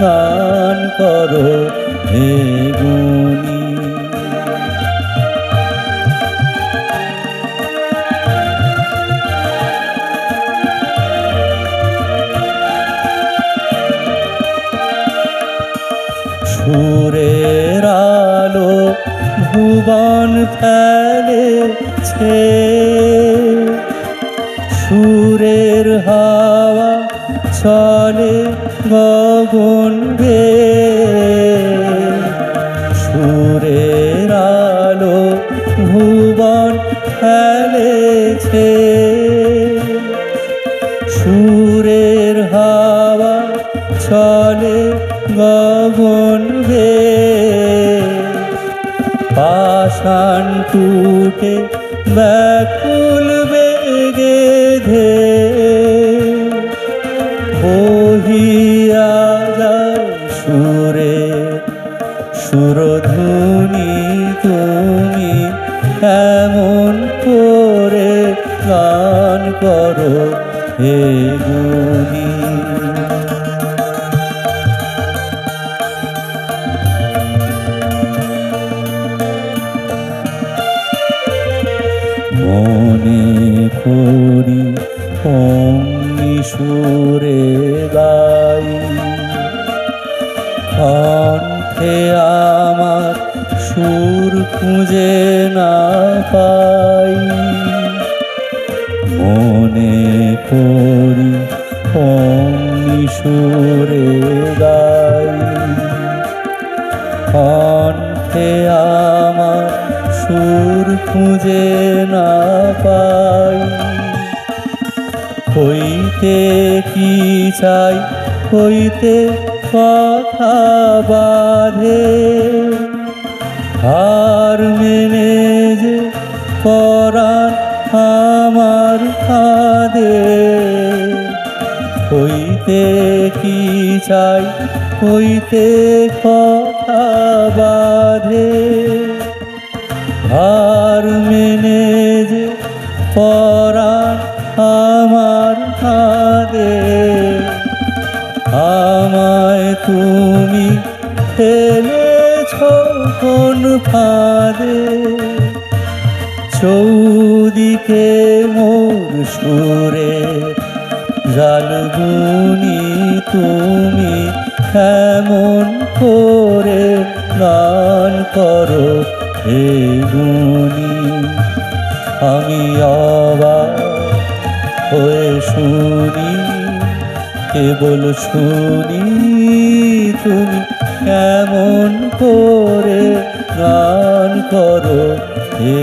গান করো হে গুণী। সুরের আলো ভুবন ফেলেছে সুরের হাওয়া চলে গগন বে সুরের আলো ভুবন ফেলেছে। সুরের হাওয়া চলে গগন বে পাষাণ টুটে ব্যাকুল বেগে ধে। সুরে সুরধুনি তুমি এমন করে গান করো হে গুণী। মনে করি অমনি সুরে গাই। কণ্ঠে আমার সুর খুঁজে না পাই। মনে করি অমনি সুরে গাই। কণ্ঠে আমার সুর খুঁজে না পাই। হইতে কি চাই হইতে কথা বাঁধে। হার মেনে যে পরাণ আমার কাঁদে হইতে কি চাই? হইতে কথা বাঁধে। হার মেনে যে পরাণ আমায় তুমি ফেলেছ কোন ফাঁদে? চৌদিকে মোর সুরে জালগুনি তুমি কেমন করে গান করো হে গুণী? আমি আবার হয়ে শুনি কেবল শুনি তুমি এমন করে গান করো হে